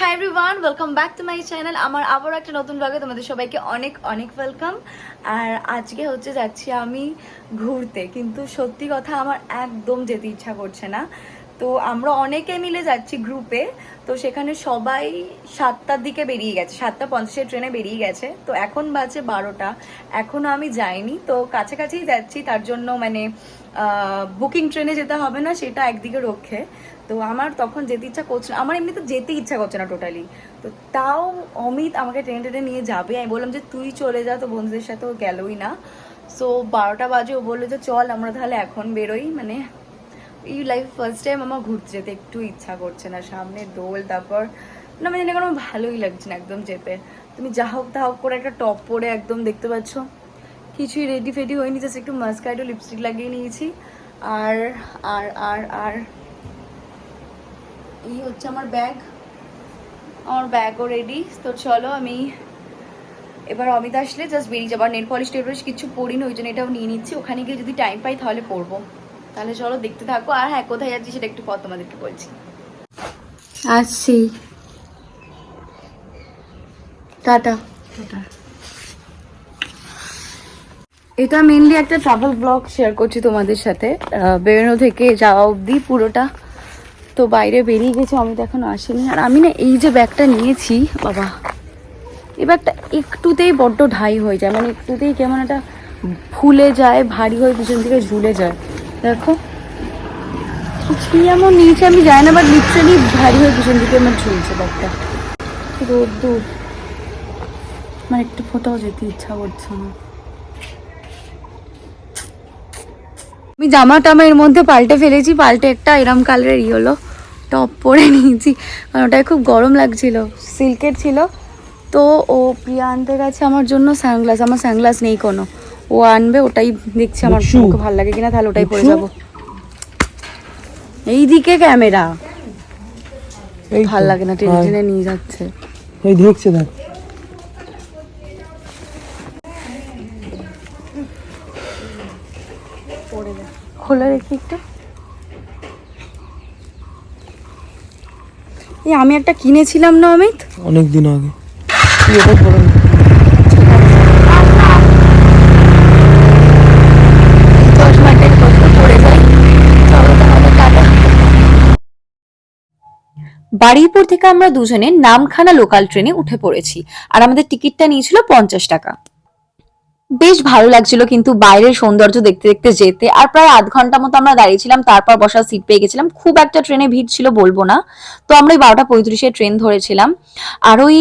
Hi everyone welcome back to my channel আমার আবারও একটা নতুন ব্লগে তোমাদের সবাইকে অনেক অনেক ওয়েলকাম আর আজকে হচ্ছে যাচ্ছি আমি ঘুরতে, কিন্তু সত্যি কথা আমার একদম যেতে ইচ্ছা করছে না। তো আমরা অনেকে মিলে যাচ্ছি গ্রুপে তো সেখানে সবাই সাতটার দিকে বেরিয়ে গেছে, সাতটা পঞ্চাশের ট্রেনে বেরিয়ে গেছে। তো এখন বাজে বারোটা এখনও আমি যাইনি। তো কাছাকাছিই যাচ্ছি, তার জন্য মানে বুকিং ট্রেনে যেতে হবে না, সেটা একদিকে রক্ষে। তো আমার তখন যেতে ইচ্ছা করছে না আমার এমনি তো যেতে ইচ্ছা করছে না টোটালি তো তাও অমিত আমাকে ট্রেনে টেনে নিয়ে যাবে। আমি বললাম যে, তুই চলে যা, তো বন্ধুদের সাথেও গেলই না। সো বারোটা বাজে, ও বলল যে, চল, আমরা তাহলে এখন বেরোই। মানে এই লাইফ ফার্স্ট টাইম আমার ঘুরতে যেতে একটু ইচ্ছা করছে না। সামনে দোল, তারপর না মানে কোনো ভালোই লাগছে না একদম যেতে। তুমি যা হোক তা হোক করে একটা টপ পরে একদম দেখতে পাচ্ছ। কিছুই রেডি ফেডি হয়নি জাস্ট একটু মাস্কাইটো লিপস্টিক লাগিয়ে নিয়েছি। আর আর আর আর এই হচ্ছে আমার ব্যাগ আমার ব্যাগও রেডি তো চলো আমি এবার অমিত আসলে জাস্ট বেরিয়ে যাব। নেল পলিশ টেল কিছু পড়িনি ওই জন্য এটাও নিয়ে নিচ্ছি। ওখানে গিয়ে যদি টাইম পাই তাহলে পড়ব তাহলে চলো দেখতে থাকো। আর হ্যাঁ কোথায় যাচ্ছি সেটা একটু পর তোমাদেরকে বলছি। আসছি। টাটা। এটা মেনলি একটা ট্রাভেল ব্লগ শেয়ার করছি তোমাদের সাথে। আহ, বেরোনো থেকে যাওয়া অবধি পুরোটা। তো বাইরে বেরিয়ে গেছে আমি তো এখনও আসেনি। আর আমি না এই যে ব্যাগটা নিয়েছি বাবা। এই ব্যাগটা একটুতেই বড্ড ঢাই হয়ে যায়। মানে একটুতেই কেমন একটা ফুলে যায় ভারী হয়ে পিছন থেকে ঝুলে যায়। দেখো। কি এমন নিয়েছে আমি জানি না বাট লিটারালি ভারী হয়ে পিছন দিকে আমার ঝুলছে ব্যাগটা। রোদ্দুর আমার একটু ফোটাও যেতে ইচ্ছা করছে না। আমি জামা টামা এর মধ্যে পাল্টে ফেলেছি, পাল্টে একটা এরম কালারের ই হলো টপ পরে নিয়েছি। কারণ ওটায় খুব গরম লাগছিল সিল্কের ছিল। তো ও প্রিয়া আনতে গেছে আমার জন্য সানগ্লাস আমার সানগ্লাস নেই কোনো। ও আনবে ওটাই দেখছি আমার? মুখে ভালো লাগে কিনা তাহলে ওটাই পরে? যাব। এইদিকে ক্যামেরা। এই ভালো লাগে না টেনে। টেনে নিয়ে যাচ্ছে। এই দেখছে দেখ। খোলা দেখি একটু। এই আমি একটা কিনেছিলাম না অমিত? অনেক দিন আগে। বারুইপুর থেকে আমরা দুজনে নামখানা লোকাল ট্রেনে উঠে পড়েছি। আর আমাদের টিকিটটা নিয়েছিল পঞ্চাশ টাকা। বেশ ভালো লাগছিল কিন্তু বাইরের সৌন্দর্য দেখতে দেখতে যেতে। আর প্রায় আধ ঘণ্টা মতো আমরা দাঁড়িয়েছিলাম, তারপর বসার সিট পেয়ে গেছিলাম। খুব একটা ট্রেনে ভিড় ছিল বলব না। তো আমরা ওই বারোটা পঁয়ত্রিশে ট্রেন ধরেছিলাম। আর ওই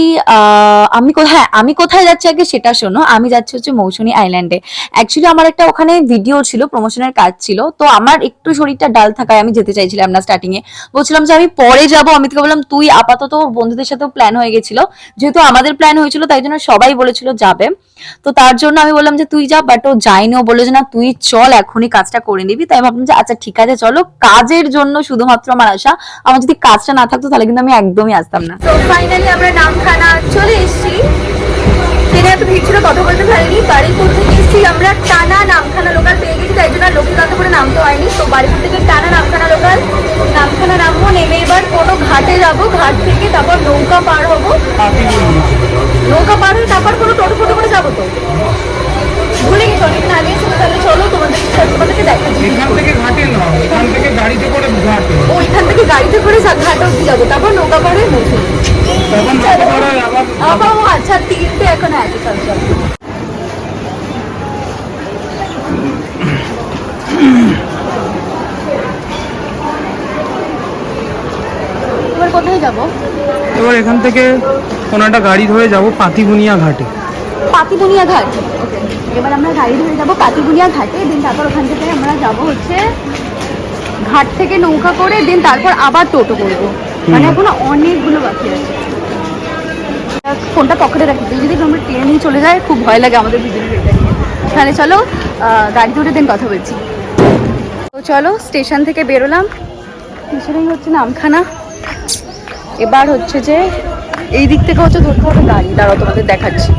আমি কোথায় আমি কোথায় যাচ্ছি আগে সেটা শোনো। আমি যাচ্ছি হচ্ছে মৌসুমী আইল্যান্ডে অ্যাকচুয়ালি আমার একটা ওখানে ভিডিও ছিল প্রমোশনের কাজ ছিল। তো আমার একটু শরীরটা ডাল থাকায় আমি যেতে চাইছিলাম না স্টার্টিং এ। বলছিলাম যে আমি পরে যাব। আমি তোকে বললাম, তুই আপাতত বন্ধুদের সাথেও প্ল্যান হয়ে গেছিল। যেহেতু আমাদের প্ল্যান হয়েছিল, তাই জন্য সবাই বলেছিল যাবে। তো তার জন্য আমি বললাম যে তুই যা বাট ও যায়নি। ও বলল যে না তুই চল এখনই কাজটা করে নিবি। তাই ভাবলাম যে আচ্ছা ঠিক আছে চলো। কাজের জন্য শুধুমাত্র আমার আশা আমার যদি কাজটা না থাকতো তাহলে কিন্তু আমি একদমই আসতাম না। তো ফাইনালি আমরা নামখানা চলে এসেছি। ট্রেনে এত ভিড় ছিল কথা বলতে পারিনি। বাড়িপুর থেকে এসেছি আমরা টানা নামখানা লোকাল পেয়ে গেছি তাই জন্য আর লক্ষ্মীকান্তপুরে নামতে হয়নি। তো বাড়িপুর থেকে টানা নামখানা লোকাল নামখানা নামবো নেমে এবার কোনো ঘাটে যাব ঘাট থেকে তারপর নৌকা পার হব। নৌকা পার হয়ে তারপর কোনো টোটো ফোটো করে যাব তো? ভুলে গেছি অনেকদিন আগে ছিল তাহলে চলো তোমাদের তোমাদেরকে দেখাচ্ছি। এখান থেকে ঘাটে না এখান থেকে গাড়িতে করে ঘাটে ও এখান থেকে গাড়িতে করে ঘাট অব্দি যাব তারপর নৌকা পাড়ে মুখে তখন নৌকা করে আবার আবার ও আচ্ছা তিনটে এখন আছে চল চল। এবার কোথায় যাব? এবার এখান থেকে কোনো একটা গাড়ি ধরে যাব পাতিগুনিয়া ঘাটে। পাতিবুনিয়া ঘাট? এবার আমরা গাড়ি ধরে যাব পাতিবুনিয়া ঘাটে। দিন তারপর ওখান থেকে আমরা যাব হচ্ছে ঘাট থেকে নৌকা করে দিন তারপর আবার টোটো করব। মানে এখনও অনেকগুলো বাকি আছে। ফোনটা পকেটে রাখি। যদি আমরা ট্রেনে নিয়ে চলে যায় খুব ভয় লাগে আমাদের এটা নিয়ে। তাহলে চলো গাড়ি উঠে দিন কথা বলছি। তো চলো স্টেশন থেকে বেরোলাম। পিছনেই হচ্ছে নামখানা। এবার হচ্ছে যে এই দিক থেকে হচ্ছে ধরতে হবে গাড়ি। দাঁড়াও তোমাদের দেখাচ্ছি।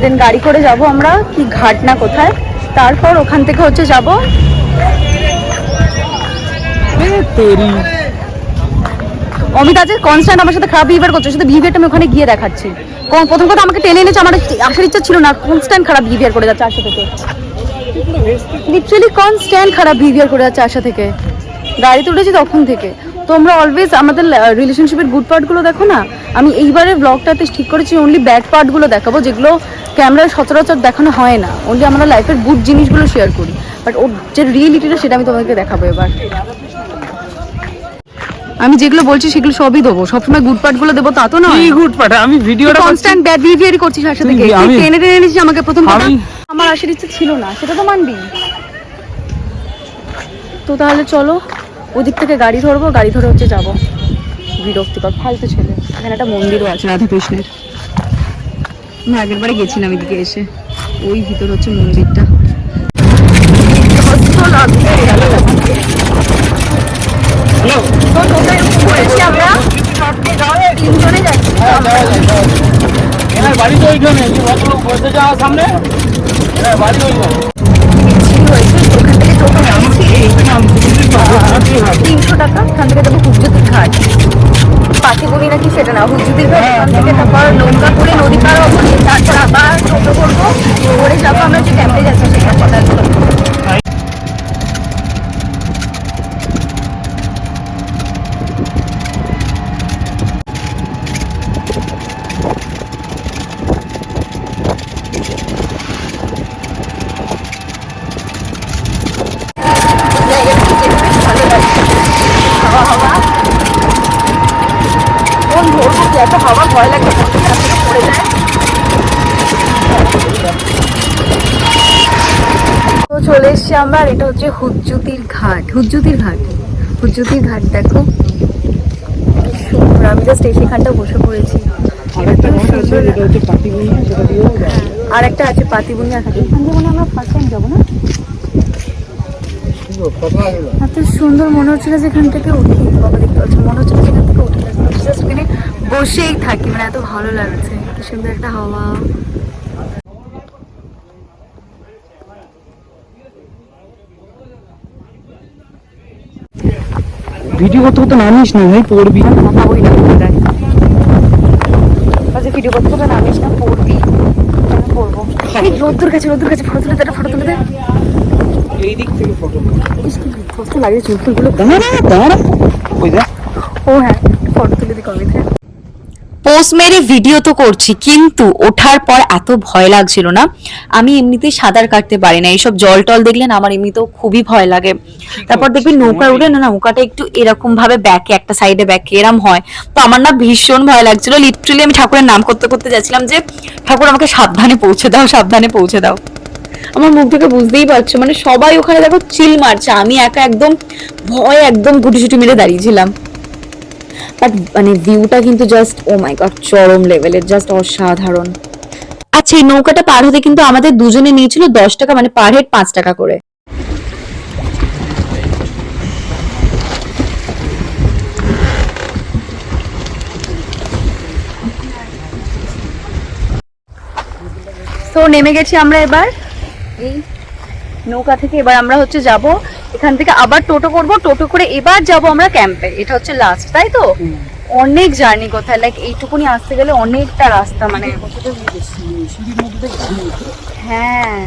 দেন গাড়ি করে যাব আমরা কি ঘাট না কোথায়। তারপর ওখান থেকে হচ্ছে যাব। এ তেরি। অমিতা যে কনস্ট্যান্ট আমার সাথে খারাপ বিহেভিয়ার করছে শুধু বিহেভিয়ারটা আমি ওখানে গিয়ে দেখাচ্ছি। কোন- প্রথম কথা আমাকে টেনে এনেছে আমার আসার ইচ্ছা ছিল না কনস্ট্যান্ট খারাপ বিহেভিয়ার করে যাচ্ছে আশা থেকে। লিটারালি কনস্ট্যান্ট খারাপ বিহেভিয়ার করে যাচ্ছে আশা থেকে। গাড়িতে উঠেছি তখন থেকে। তোমরা অলওয়েজ আমাদের রিলেশনশিপের গুড পার্টগুলো দেখো না? আমি এইবারের ব্লগটাতে ঠিক করেছি অনলি ব্যাড পার্টগুলো দেখাবো যেগুলো ক্যামেরায় সচরাচর দেখানো হয় না। অনলি আমরা লাইফের গুড জিনিসগুলো শেয়ার করি। বাট ওর যে রিয়েলিটিটা সেটা আমি তোমাদেরকে দেখাবো এবার। আমি যেগুলো বলছি সেগুলো সবই দেবো। সবসময় গুড পার্টগুলো দেবো তা তো নয়। কি গুড পার্ট আমি ভিডিওটা কনস্ট্যান্ট ব্যাড বিহেভিয়ারই করছিস তুই- তুই আমি- টেনে টেনে এনেছিস আমাকে প্রথম কথা? আমার আসার ইচ্ছে ছিল না সেটা তো মানবি। তো তাহলে চলো ওদিক থেকে গাড়ি ধরবো গাড়ি ধরে হচ্ছে যাব। বিরক্তিকর ফালতু ছেলে। এখানে একটা মন্দিরও আছে রাধা কৃষ্ণের আমি আগের বারে গেছিলাম এদিকে এসে। ওই ভিতর হচ্ছে মন্দিরটা। তো বাড়ি তো ওইখানে। সামনে? বাড়ি ওইখানে। তিনশো টাকা? ওখান থেকে যাব হুজুতির ঘাট। পাখিগুড়ি নাকি সেটা না হুজুতির ঘাট ওখান থেকে তারপর নৌকা করে নদী পার হব তারপর আবার টোটো করব করে যাব আমরা যে ক্যাম্পে যাচ্ছি সেখানে কথা কোন ধরবো কি এত হাওয়া ভয় লাগে পড়ে যায়। তো চলে এসছি আমরা এটা হচ্ছে হুজ্জুতির ঘাট। হুজ্জুতির ঘাট। হুজ্জুতির ঘাট দেখো। আমি জাস্ট এই সেখানটা বসে পড়েছি। আর একটা আছে পাতিবুনিয়া ঘাট এখান থেকে মনে আমরা ফার্স্ট টাইম যাব না? এত সুন্দর মনে হচ্ছিল যে এখান থেকে উঠি। বাবা দেখতে পাচ্ছ মনে হচ্ছিল যেখান থেকে উঠে জাস্ট ওখানে বসেই থাকি মানে এত ভালো লাগছে। কি সুন্দর একটা হাওয়া। ভিডিও করতে করতে নামিস না ভাই পড়বি। মামা ওই না আচ্ছা ভিডিও করতে করতে নামিস না পড়বি। পড়ব। রোদ্দুর কাছে রোদ্দুর কাছে ফটো তুলে দে ফটো তুলে দে। এই দিক থেকে ফটো কষ্ট লাগে চুল ফুলগুলো। দাঁড়া দাঁড়া। ওই দেখ। ও হ্যাঁ। ফটো তুলে দি কবিতা পোস্ট মেরে ভিডিও তো করছি কিন্তু ওঠার পর এত ভয় লাগছিল না। আমি এমনিতেই সাঁতার কাটতে পারি না এইসব জল টল দেখলে না আমার এমনিতেও খুবই ভয় লাগে। তারপর দেখবি নৌকা উঠে না নৌকাটা একটু এরকম ভাবে ব্যাকে একটা সাইডে ব্যাকে এরম হয়। তো আমার না ভীষণ ভয় লাগছিল। লিটারালি আমি ঠাকুরের নাম করতে করতে যাচ্ছিলাম যে ঠাকুর আমাকে সাবধানে পৌঁছে দাও সাবধানে পৌঁছে দাও। আমার মুখ থেকে বুঝতেই পারছ মানে সবাই ওখানে দেখো চিল মারছে। আমি একা একদম ভয় একদম গুটি মেরে দাঁড়িয়েছিলাম বাট মানে ভিউটা কিন্তু জাস্ট ও মাই গড চরম লেভেলের জাস্ট অসাধারণ। আচ্ছা এই নৌকাটা পার হতে কিন্তু আমাদের দুজনে নিয়েছিল দশ টাকা মানে পার হেড পাঁচ টাকা করে। তো নেমে গেছি আমরা এবার? এই নৌকা থেকে এবার আমরা হচ্ছে যাব এখান থেকে আবার টোটো করব। টোটো করে এবার যাব আমরা ক্যাম্পে এটা হচ্ছে লাস্ট তাই তো? অনেক জার্নি কোথায় লাইক এইটুকুনি আসতে গেলে অনেকটা রাস্তা মানে হ্যাঁ।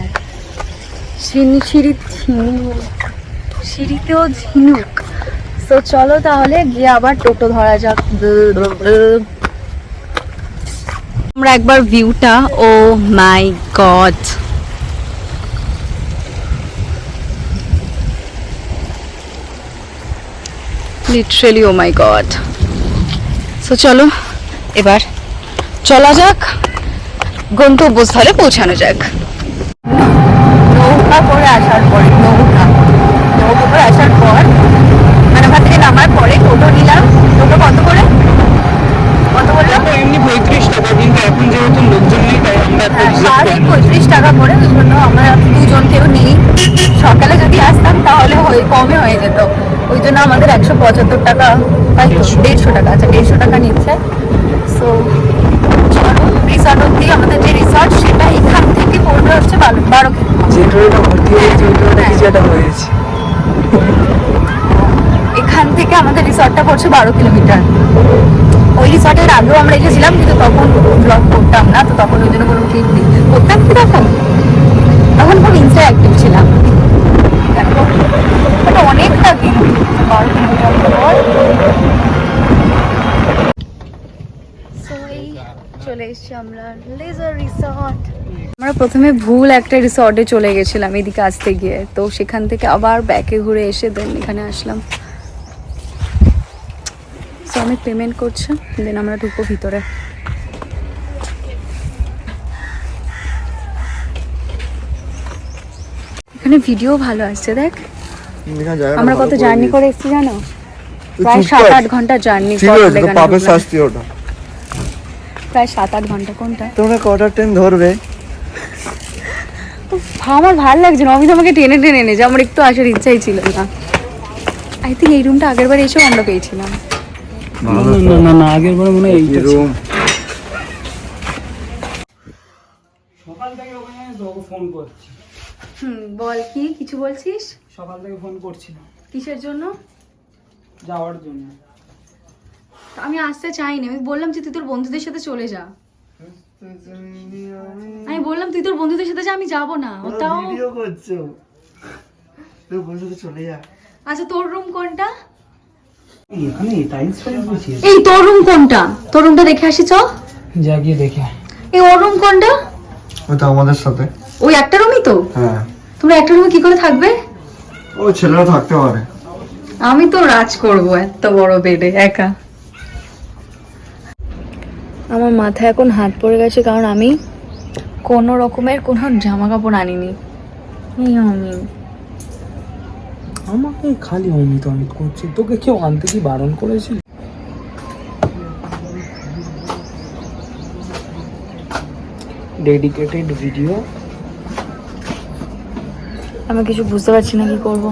সিঁড়ি সিঁড়ি ঝিনুক। সিঁড়িতেও ঝিনুক। তো চলো তাহলে গিয়ে আবার টোটো ধরা যাক। আমরা একবার ভিউটা ও my God literally oh my God so চলো এবার চলা যাক গন্তব্যস্থলে পৌঁছানো যাক। নৌকা করে আসার পরে নৌকা নৌকা করে আসার পর মানে ওখান থেকে নামার পরে টোটো নিলাম। টোটো কত করে? কত বলল এমনি পঁয়ত্রিশ টাকা কিন্তু এখন যেহেতু লোকজন নেই তাই আমরা হ্যাঁ, পঁয়ত্রিশ টাকা করে ওই জন্য আমরা দুজন কেউ নেই। সকালে যদি আসতাম তাহলে হয়ে কমে হয়ে যেত। ওই জন্য আমাদের একশো পঁচাত্তর টাকা দেড়শো। টাকা আচ্ছা দেড়শো টাকা নিচ্ছে। সো রিসর্ট অব্দি আমাদের যে রিসর্ট সেটা এখান থেকে পড়বে হচ্ছে বারো হয়ে। এখান থেকে আমাদের রিসর্টটা পড়ছে বারো কিলোমিটার। ওই রিসর্টের আগেও আমরা এসেছিলাম কিন্তু তখন ব্লগ করতাম না তো তখন ওই জন্য কোনো ক্লিপ নেই। করতাম কি তখন? তখন খুব ইনস্টা অ্যাক্টিভ ছিলাম। এটা অনেকটা কিন্তু বারো কিলোমিটার পর। চলে এসেছি আমরা লেজার রিসর্ট আমরা প্রথমে ভুল একটা রিসর্টে চলে গেছিলাম এদিকে আসতে গিয়ে। তো সেখান থেকে আবার ব্যাকে ঘুরে এসে দেন এখানে আসলাম। সো আমি পেমেন্ট করছি দেন আমরা ঢুকবো ভিতরে। এখানে ভিডিও ভালো আসছে দেখ। আমরা কত জার্নি করে এসেছি জানো? প্রায় সাত আট ঘণ্টা জার্নি পাপের শাস্তি ওটা। প্রায় সাত আট ঘণ্টা কোনটা? তোমরা কটা ট্রেন ধরবে? আমার ভালো লাগছে না। অমিত আমাকে টেনে টেনে এনেছে আমার একটু আসার ইচ্ছাই ছিল না। আই থিঙ্ক এই রুমটা আগের বার এসেও আমরা পেয়েছিলাম। না না না আগের বারে মনে হয় ছিল। রুম সকাল থেকে ওখানে তোকে ফোন করছি হুম বল কি কিছু বলছিস? সকাল থেকে ফোন করছিলাম। কিসের জন্য? যাওয়ার জন্য। আমি আসতে চাইনি আমি বললাম যে তুই তোর বন্ধুদের সাথে চলে যা। আমি বললাম তুই তোর বন্ধুদের সাথে যা আমি যাব না। ওটাও ভিডিও করছ। তুই তো চলে যা। আচ্ছা তোর রুম কোনটা? এই, এখানে টাইলস ফাইলস বসিয়ে এই তোর রুম কোনটা? তোর রুমটা দেখে আসি চ যা গিয়ে দেখে এই ওর রুম কোনটা? ও তো আমাদের সাথে। ওই একটা রুমই তো? হ্যাঁ। তোমরা একটা রুমে কি করে থাকবে? ও ছেলেরা থাকতে পারে। আমি তো রাজ করব এত বড় বেডে একা। আমার মাথায় এখন হাত পড়ে গেছে কারণ আমি কোনো রকমের কোনো জামা কাপড় আনিনি। এই আমি আমাকে খালি অমিত অমিত করছে। তোকে কেউ আনতে কি বারণ করেছিল? ডেডিকেটেড ভিডিও আমি কিছু বুঝতে পারছি না কি করব।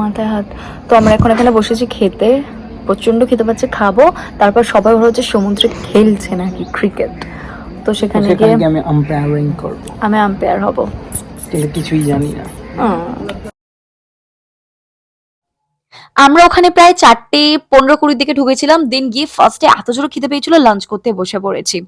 মাথায় হাত। তো আমরা এখন এখানে বসেছি খেতে। প্রচণ্ড খেতে পাচ্ছে খাব। তারপর সবাই ভালো হচ্ছে সমুদ্রে খেলছে নাকি ক্রিকেট তো সেখানে গিয়ে আমি আম্পায়ারিং করব। আমি আম্পায়ার হব। কিছুই জানি না। আমরা ওখানে প্রায় চারটে পনেরো কুড়ির দিকে ঢুকেছিলাম দেন গিয়ে ফার্স্টে এত জোর খিদে পেয়েছিল লাঞ্চ করতে বসে পড়েছি।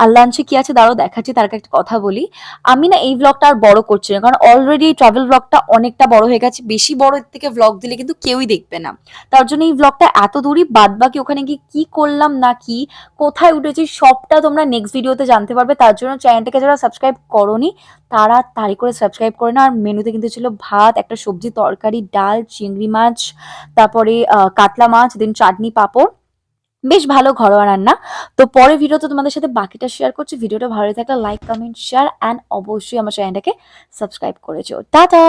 আর লাঞ্চে কি আছে দাঁড়াও দেখাচ্ছি, তার একটা কথা বলি। আমি না এই ব্লগটা আর বড় করছি না, কারণ অলরেডি ট্রাভেল ব্লগটা অনেকটা বড় হয়ে গেছে, বেশি বড় এর থেকে ব্লগ দিলে কিন্তু কেউই দেখবে না। তার জন্য এই ব্লগটা এত দূরই বাদ বাকি ওখানে গিয়ে কি করলাম না কি, কোথায় উঠেছি সবটা তোমরা নেক্সট ভিডিওতে জানতে পারবে। তার জন্য চ্যানেলটাকে যারা সাবস্ক্রাইব করনি, তারা তাড়ি করে সাবস্ক্রাইব করে না আর মেনুতে কিন্তু ছিল ভাত, একটা সবজি তরকারি, ডাল, চিংড়ি মাছ তারপরে কাতলা মাছ দেন চাটনি, পাঁপড়। বেশ ভালো ঘরোয়া রান্না। তো পরে ভিডিওতে তোমাদের সাথে বাকিটা শেয়ার করছি। ভিডিওটা ভালো থাকলে লাইক কমেন্ট শেয়ার অ্যান্ড অবশ্যই আমার চ্যানেলটাকে সাবস্ক্রাইব করেছ। টাটা!